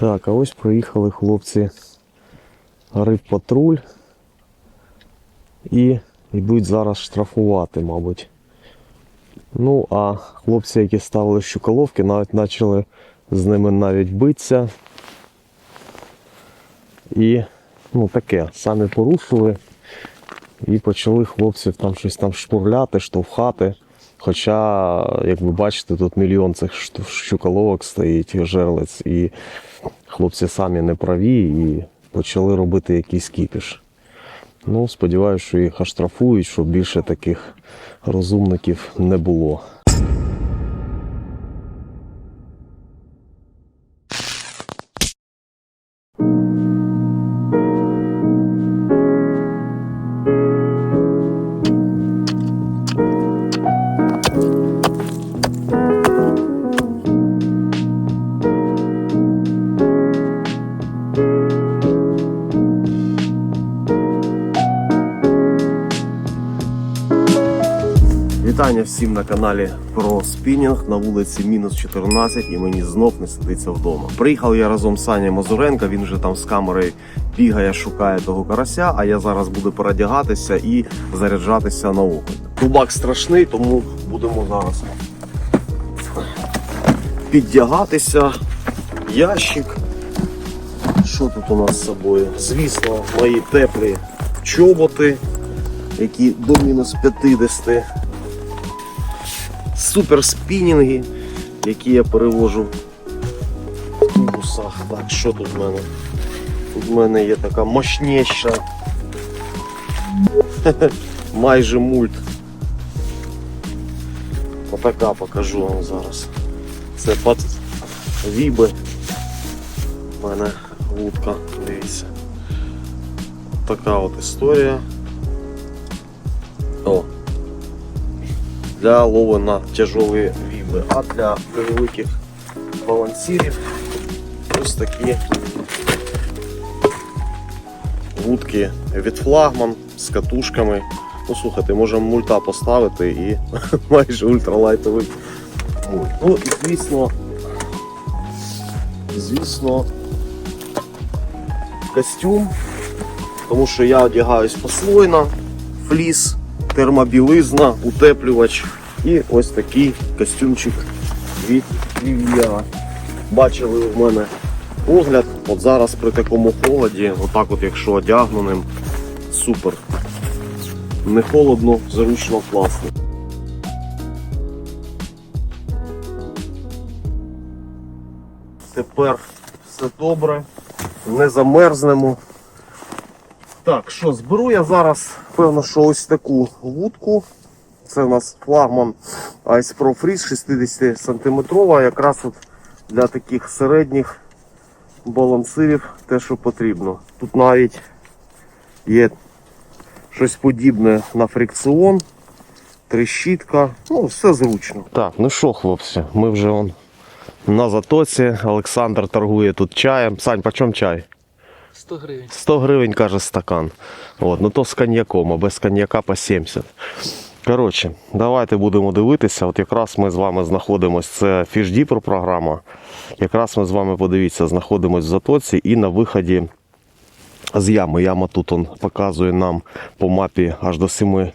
Так, а ось приїхали хлопці рибпатруль і йдуть зараз штрафувати, мабуть. Ну, а хлопці, які ставили щуколовки, навіть почали з ними навіть битися. І ну таке, самі порушили. І почали хлопців там щось там шпурляти, штовхати. Хоча, як ви бачите, тут мільйон цих щуколовок стоїть, жерлиць, і хлопці самі не праві і почали робити якийсь кіпіш. Ну, сподіваюся, що їх оштрафують, щоб більше таких розумників не було. Вітання всім на каналі про спінінг на вулиці мінус 14 і мені знов не сидиться вдома. Приїхав я разом з Санєю Мазуренко, він вже там з камерою бігає, шукає того карася, а я зараз буду передягатися і заряджатися на окунь. Тубак страшний, тому будемо зараз піддягатися. Ящик. Що тут у нас з собою? Звісно, мої теплі чоботи, які до мінус 50 супер спінінги, які я перевожу в тубусах. Так, що тут в мене? Тут в мене є така мощніша. Майже мульт. Отака покажу вам зараз. Це під віби. У мене вудка, дивіться. Така от історія. Для лову на тяжелі віби, а для великих балансирів ось такі вудки від флагман з катушками. Ну, слухайте, можемо мульта поставити і майже ультралайтовий мульт. Ну і звісно, звісно, костюм, тому що я одягаюсь послойно, фліс, термобілизна, утеплювач і ось такий костюмчик від Viviera. Бачили в мене огляд. От зараз при такому холоді, отак от якщо одягненим, супер. Не холодно, зручно, класно. Тепер все добре, не замерзнемо. Так, що, зберу я зараз, певно, що ось таку вудку. Це у нас флагман Ice Pro Freeze 60 сантиметрова, якраз от для таких середніх балансирів те, що потрібно. Тут навіть є щось подібне на фрикціон, трещітка, ну все зручно. Так, ну що, хлопці, ми вже он на затоці. Олександр торгує тут чаєм. Сань, по чому чай? 100 гривень. 100 гривень, каже, стакан. От, ну то з коньяком, а без коньяка по 70. Коротше, давайте будемо дивитися. От якраз ми з вами знаходимося, це фішдіпер програма. Якраз ми з вами подивіться, знаходимося в затоці і на виході з ями. Яма тут он показує нам по мапі аж до 7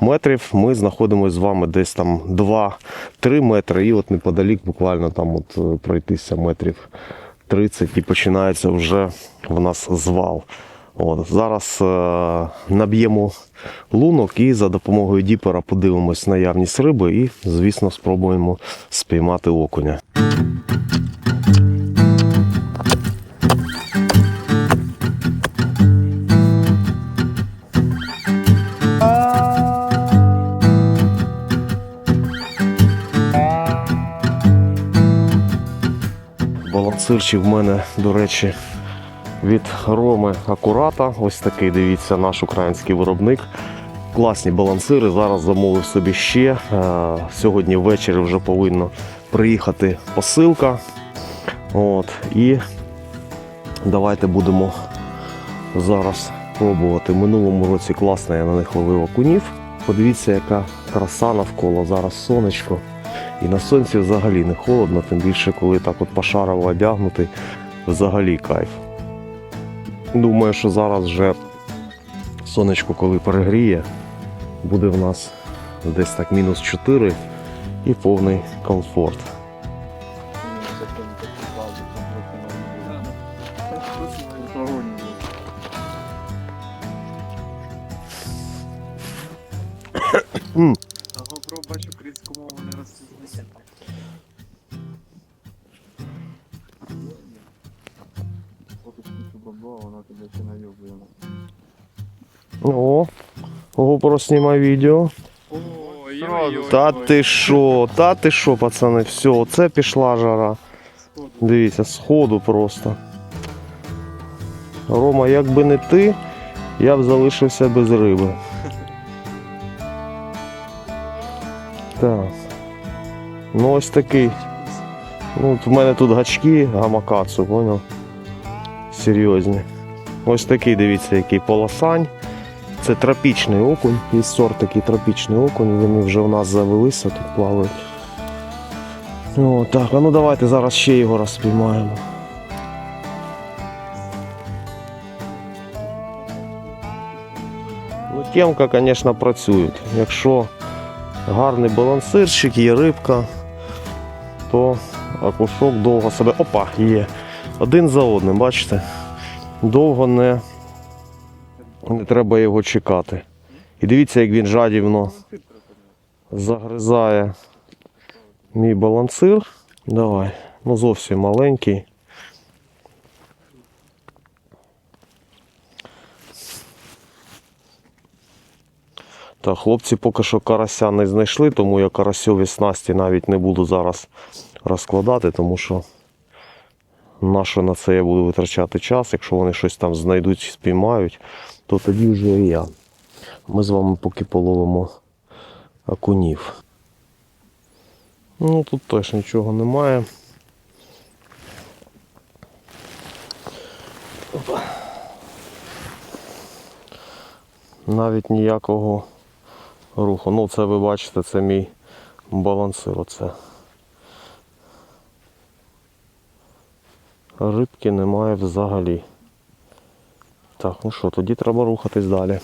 метрів. Ми знаходимося з вами десь там 2-3 метри. І от неподалік буквально там от е, пройтися метрів 30 і починається вже в нас звал. От, зараз е, наб'ємо лунок і за допомогою діпера подивимось наявність риби і, звісно, спробуємо спіймати окуня. Балансирчик в мене, до речі, від Роми Акурата. Ось такий, дивіться, наш український виробник. Класні балансири. Зараз замовив собі ще. Е, Сьогодні ввечері вже повинна приїхати посилка. От. І давайте будемо зараз пробувати. Минулому році класно я на них ловив окунів. Подивіться, яка краса навколо. Зараз сонечко. І на сонці взагалі не холодно, тим більше, коли так от пошарово одягнутий. взагалі кайф. Думаю, що зараз вже сонечко, коли перегріє, буде в нас десь так мінус 4 і повний комфорт. М. Українську мову не розпізнає. Воно тебе ще найобує. О, GoPro знімай відео. О, Та ти що, та ти що, пацани, все, оце пішла жара. Дивіться, сходу просто. Рома, якби не ти, я б залишився без риби. Так. Ну ось такий. Ну, от в мене тут гачки гамакацу, поняв? Серйозні. Ось такий, дивіться, який полосань. Це тропічний окунь, є сорт такий тропічний окунь, вони вже в нас завелися, тут плавають. О, так, а ну давайте зараз ще його розпіймаємо. Ну, темка, звісно, працюють. Якщо гарний балансирчик, є рибка, то акушок довго себе. Опа, є. Один за одним, бачите? Довго не, не треба його чекати. І дивіться, як він жадібно загризає мій балансир. Давай. Ну зовсім маленький. Так, хлопці поки що карася не знайшли, тому я карасьові снасті навіть не буду зараз розкладати, тому що на що на це я буду витрачати час. Якщо вони щось там знайдуть, спіймають, то тоді вже і я. Ми з вами поки половимо окунів. Ну тут теж нічого немає. Навіть ніякого руху. Ну це ви бачите, це мій балансир. Оце. Рибки немає взагалі. Так, ну що, тоді треба рухатись далі.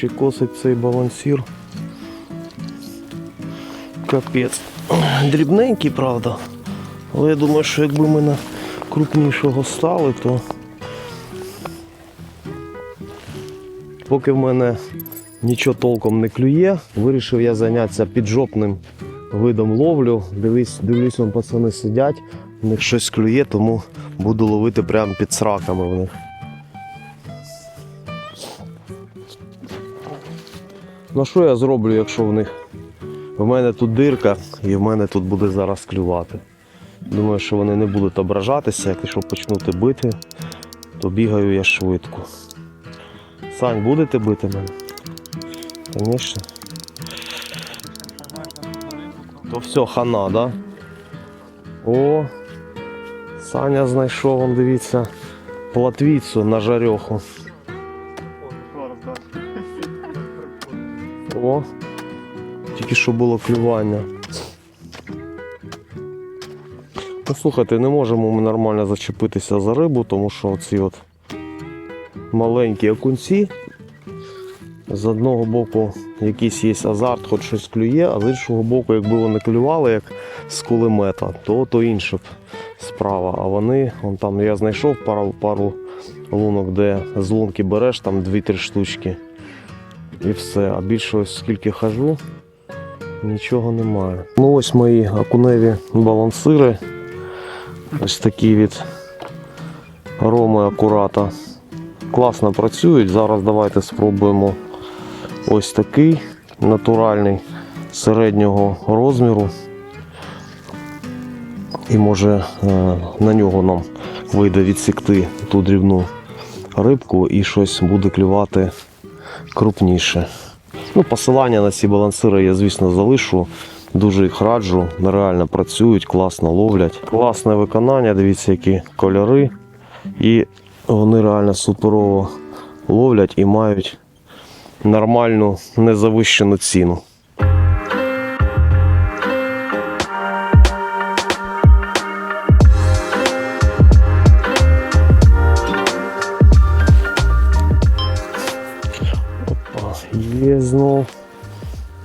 Коротше, косить цей балансір. Капець. Дрібненький, правда. Але я думаю, що якби ми на крупнішого стали, то поки в мене нічого толком не клює, вирішив я зайнятися піджопним видом ловлю. Дивись, дивлюсь, вон пацани сидять, в них щось клює, тому буду ловити прямо під сраками в них. Ну що я зроблю, якщо в них в мене тут дирка і в мене тут буде зараз клювати. Думаю, що вони не будуть ображатися, якщо почнути бити, то бігаю я швидко. Сань, будете бити мене? Звісно. То все, хана, да? О, Саня знайшов, дивіться, платвіцю на жарьоху. О, тільки що було клювання. Ну, слухайте, не можемо ми нормально зачепитися за рибу, тому що оці от маленькі окунці. З одного боку якийсь є азарт, хоч щось клює, а з іншого боку, якби вони клювали як з кулемета, то то інша б справа. А вони, вон там я знайшов пару, пару лунок, де з лунки береш там 2-3 штучки. І все. А більше ось скільки хожу, нічого немає. Ну ось мої окуневі балансири. Ось такі від Роми акурата. Класно працюють. Зараз давайте спробуємо ось такий натуральний середнього розміру. І може е, на нього нам вийде відсікти ту дрібну рибку і щось буде клювати крупніше. Ну, посилання на ці балансири я, звісно, залишу. Дуже їх раджу. Реально працюють, класно ловлять. Класне виконання, дивіться, які кольори. І вони реально суперово ловлять і мають нормальну незавищену ціну.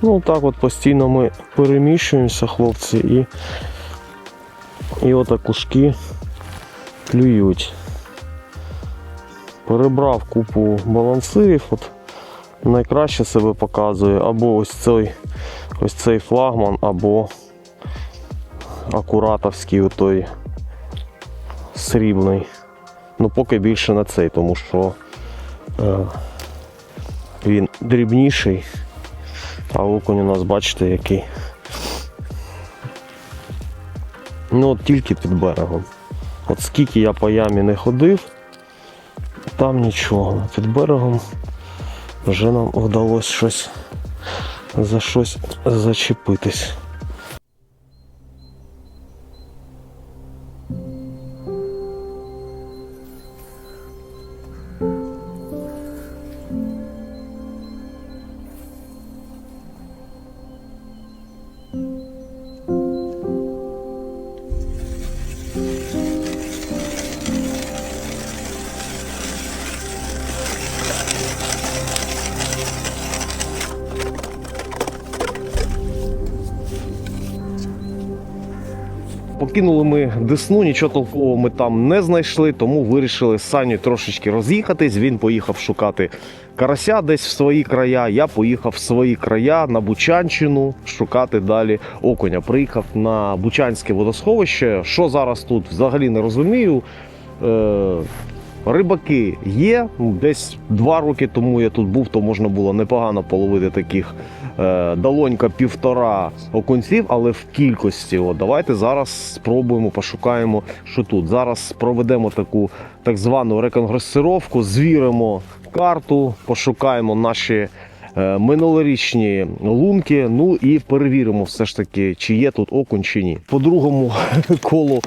Ну так от постійно ми переміщуємося, хлопці, і, і отак кушки клюють. Перебрав купу балансирів. От найкраще себе показує або ось цей, ось цей флагман, або акуратовський отой срібний. Ну поки більше на цей, тому що е, він дрібніший. А окунь у нас, бачите, який. Ну от тільки під берегом. От скільки я по ямі не ходив, там нічого. Під берегом вже нам вдалося щось за щось зачепитись. Покинули ми Десну, нічого толкового ми там не знайшли, тому вирішили з Саню трошечки роз'їхатись. Він поїхав шукати карася десь в свої края. Я поїхав в свої края на Бучанщину шукати далі окуня. Приїхав на Бучанське водосховище. Що зараз тут взагалі не розумію. Рибаки є. Ну, Десь два роки тому я тут був, то можна було непогано половити таких е, долонька півтора окунців, але в кількості. От, давайте зараз спробуємо, пошукаємо, що тут. Зараз проведемо таку так звану реконгресировку, звіримо карту, пошукаємо наші е, минулорічні лунки. Ну і перевіримо все ж таки, чи є тут окунь чи ні. По другому колу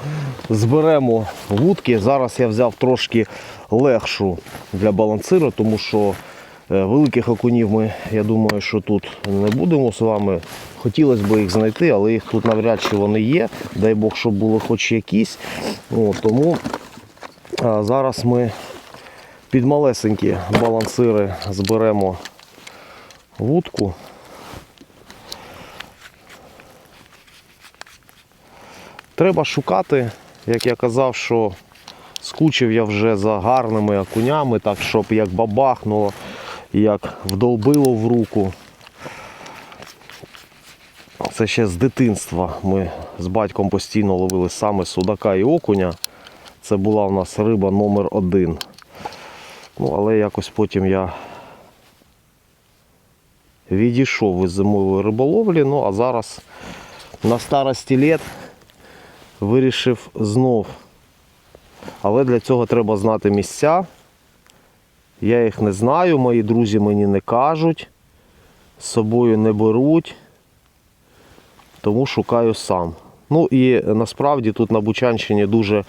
зберемо вудки. Зараз я взяв трошки легшу для балансиру, тому що е, великих окунів ми, я думаю, що тут не будемо з вами. Хотілося б їх знайти, але їх тут навряд чи вони є. Дай Бог, щоб були хоч якісь. О, тому зараз ми під малесенькі балансири зберемо вудку. Треба шукати, як я казав, що скучив я вже за гарними окунями, так щоб як бабахнуло, як вдолбило в руку. Це ще з дитинства. Ми з батьком постійно ловили саме судака і окуня. Це була у нас риба номер один. Ну, але якось потім я відійшов із зимової риболовлі. Ну а зараз на старості літ вирішив знов. Але для цього треба знати місця. Я їх не знаю, мої друзі мені не кажуть, з собою не беруть, тому шукаю сам. Ну і насправді тут на Бучанщині дуже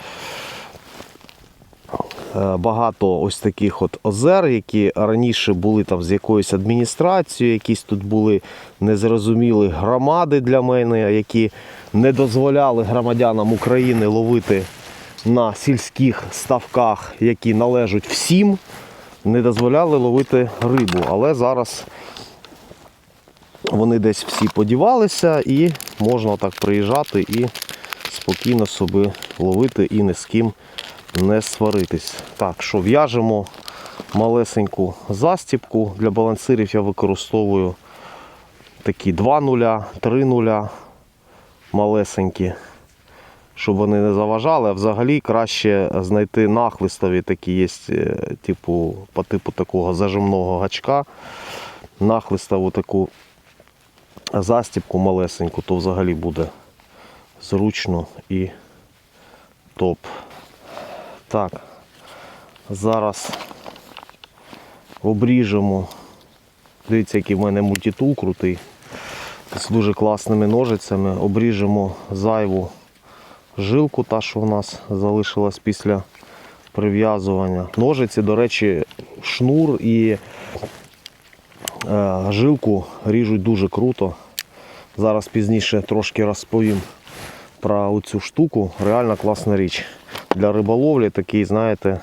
багато ось таких от озер, які раніше були там з якоюсь адміністрацією, якісь тут були незрозумілі громади для мене, які не дозволяли громадянам України ловити на сільських ставках, які належать всім, не дозволяли ловити рибу. Але зараз вони десь всі подівалися і можна так приїжджати і спокійно собі ловити і ні з ким не сваритись. Так, що в'яжемо малесеньку застіпку. Для балансирів я використовую такі 2 нуля, 3 нуля малесенькі. щоб вони не заважали, а взагалі краще знайти нахлистові такі є, е, типу, по типу такого зажимного гачка, нахлистову таку застіпку малесеньку, то взагалі буде зручно і топ. Так, зараз обріжемо. Дивіться, який в мене мультитул крутий. З дуже класними ножицями обріжемо зайву жилку, та, що в нас залишилась після прив'язування. Ножиці, до речі, шнур і е, жилку ріжуть дуже круто. Зараз пізніше трошки розповім про цю штуку. Реально класна річ. Для риболовлі такий, знаєте,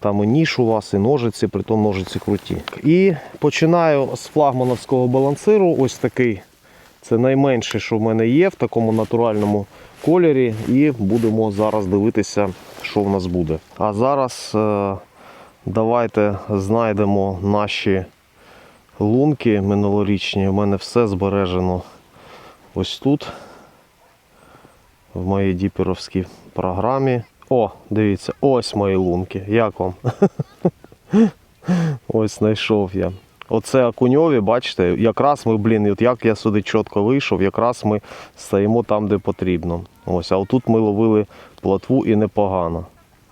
там і ніж у вас, і ножиці, притом ножиці круті. І починаю з флагмановського балансиру. Ось такий. Це найменше, що в мене є в такому натуральному кольорі. І будемо зараз дивитися, що в нас буде. А зараз е, давайте знайдемо наші лунки минулорічні. У мене все збережено ось тут, в моїй діперовській програмі. О, дивіться, ось мої лунки. Як вам? ось знайшов я. Оце окуньові, бачите, якраз ми, блін, от як я сюди чітко вийшов, якраз ми стоїмо там, де потрібно. Ось, а отут ми ловили плотву і непогано.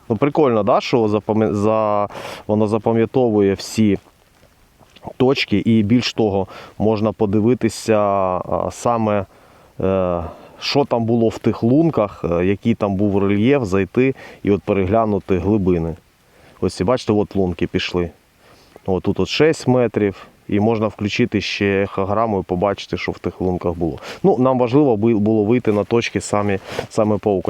Ну, прикольно, да, що запам'я- за... воно запам'ятовує всі точки, і більш того, можна подивитися саме, е, що там було в тих лунках, е, який там був рельєф, зайти і от переглянути глибини. Ось бачите, от лунки пішли. От тут от 6 метрів. І можна включити ще ехограму і побачити, що в тих лунках було. Ну, нам важливо було вийти на точки самі, саме по.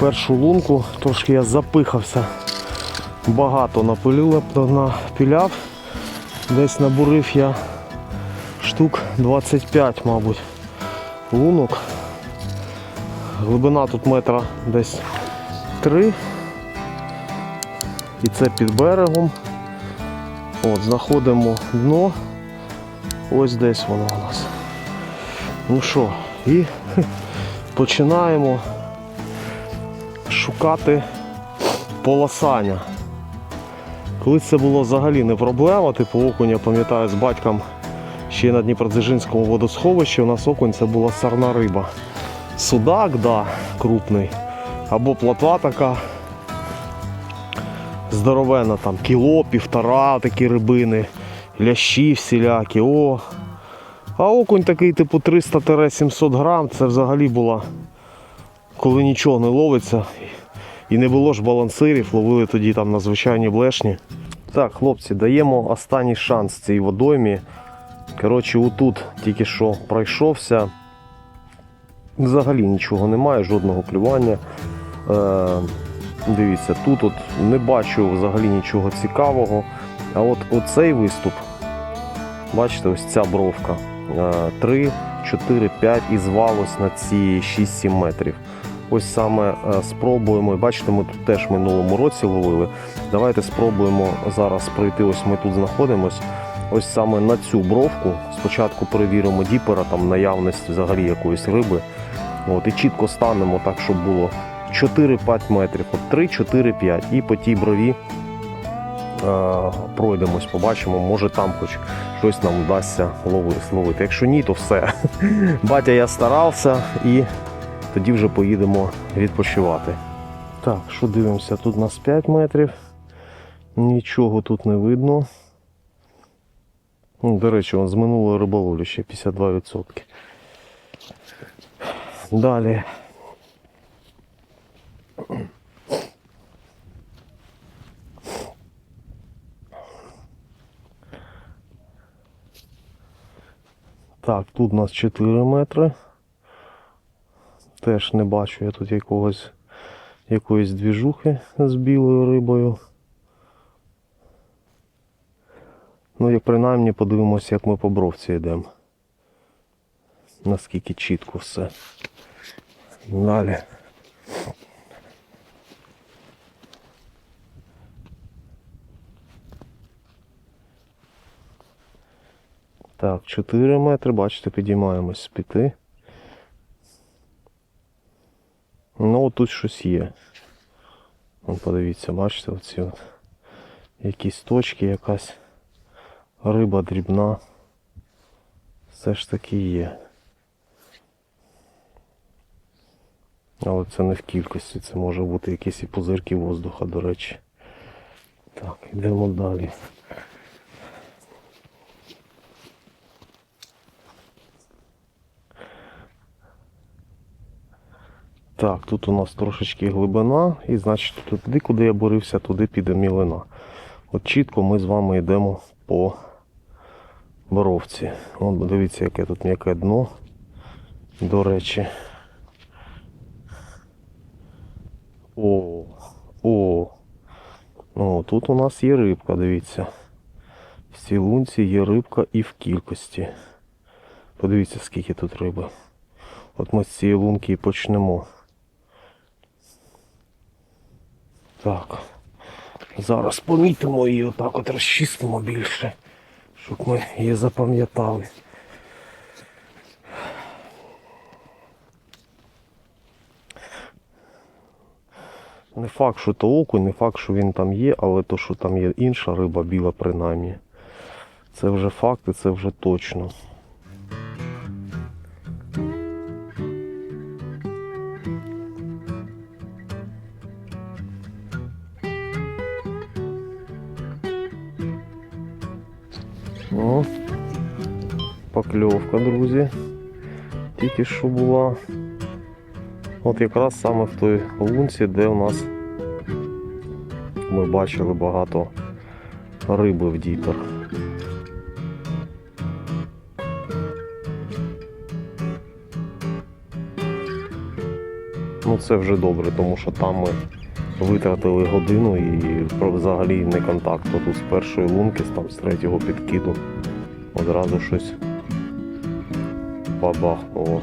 Першу лунку. Трошки я запихався. Багато напилював, напіляв. Десь набурив я штук 25, мабуть, лунок. Глибина тут метра десь 3. І це під берегом. От, знаходимо дно. Ось десь воно у нас. Ну що, і починаємо шукати полосання. Колись це було взагалі не проблема, типу окунь, я пам'ятаю, з батьком ще на Дніпродзержинському водосховищі у нас окунь це була сарна риба. Судак, да, крупний. Або плотва така здоровена, там кіло, півтора такі рибини, лящі всілякі. О. А окунь такий, типу 300-700 грам, це взагалі була, коли нічого не ловиться. І не було ж балансирів, ловили тоді там на звичайні блешні. Так, хлопці, даємо останній шанс цій водоймі. Коротше, отут тільки що пройшовся. Взагалі нічого немає, жодного клювання. Е, дивіться, тут от не бачу взагалі нічого цікавого. А от оцей виступ, бачите, ось ця бровка. Е, 3, 4, 5 і звалось на ці 6-7 метрів. Ось саме е, спробуємо. Бачите, ми тут теж в минулому році ловили. Давайте спробуємо зараз пройти. Ось ми тут знаходимось. Ось саме на цю бровку. Спочатку перевіримо діпера, там наявність взагалі якоїсь риби. От, і чітко станемо так, щоб було 4-5 метрів. От 3, 4, 5. І по тій брові е, пройдемось, побачимо, може там хоч щось нам вдасться лови- зловити. Якщо ні, то все. Батя, я старався і тоді вже поїдемо відпочивати. Так, що дивимося? Тут у нас 5 метрів. Нічого тут не видно. Ну, До речі, з минулої риболовлі ще 52%. Далі. Так, тут у нас 4 метри. Теж не бачу я тут якогось якоїсь двіжухи з білою рибою. Ну, як принаймні подивимося, як ми по бровці йдемо. наскільки чітко все. Далі. Так, 4 метри, бачите, підіймаємось з 5. Ну, тут щось є. Вон подивіться, бачите, оці от якісь точки, якась риба дрібна. Все ж таки є. Але це не в кількості, це може бути якісь і пузирки воздуха, до речі. Так, йдемо далі. Так, тут у нас трошечки глибина, і значить туди, куди я борився, туди піде мілина. От чітко ми з вами йдемо по боровці. От дивіться, яке тут м'яке дно. До речі. О, о. О, тут у нас є рибка, дивіться. В цій лунці є рибка і в кількості. Подивіться, скільки тут риби. От ми з цієї лунки і почнемо. Так. Зараз помітимо її отак от розчистимо більше, щоб ми її запам'ятали. Не факт, що то окунь, не факт, що він там є, але то, що там є інша риба біла принаймні. Це вже факт і це вже точно. Покльовка, друзі. Тільки що була. От якраз саме в той лунці, де у нас ми бачили багато риби в дітях. Ну це вже добре, тому що там ми витратили годину і взагалі не контакт. Тут з першої лунки, там з третього підкиду одразу щось бабахнуло.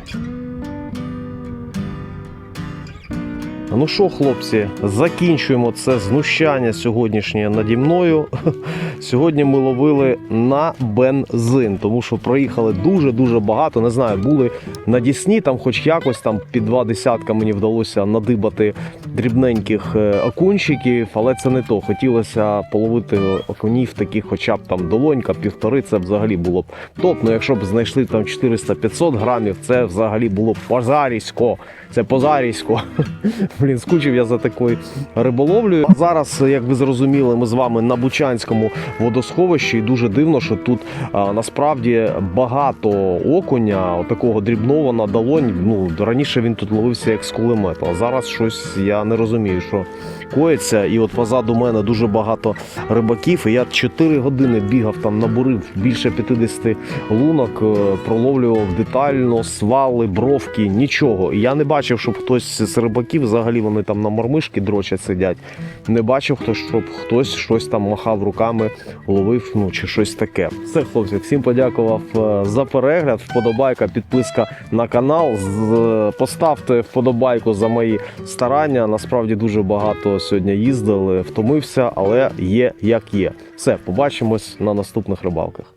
Ну що, хлопці, закінчуємо це знущання сьогоднішнє наді мною. Сьогодні ми ловили на бензин, тому що проїхали дуже-дуже багато. Не знаю, були на Дісні, там хоч якось там під два десятка мені вдалося надибати дрібненьких е, окунчиків, але це не то. Хотілося половити окунів таких, хоча б там долонька, півтори, це взагалі було б топ. Ну якщо б знайшли там 400-500 грамів, це взагалі було б позарісько. Це позарісько. Блін, скучив я за такою риболовлею. А Зараз, як ви зрозуміли, ми з вами на Бучанському водосховищі, і дуже дивно, що тут насправді багато окуня, такого дрібного на долонь. Ну раніше він тут ловився як з кулемета. а зараз щось я не розумію, що коїться. І от позаду мене дуже багато рибаків. І я 4 години бігав там, набурив більше 50 лунок, е, проловлював детально, свали, бровки, нічого. І я не бачив, щоб хтось з рибаків, взагалі вони там на мормишки дрочать сидять. Не бачив, щоб хтось щось там махав руками, ловив, ну чи щось таке. Все, хлопці, всім подякував е, за перегляд. Вподобайка, підписка на канал. Поставте вподобайку за мої старання. Насправді дуже сьогодні їздили, втомився, але є як є. Все, побачимось на наступних рибалках.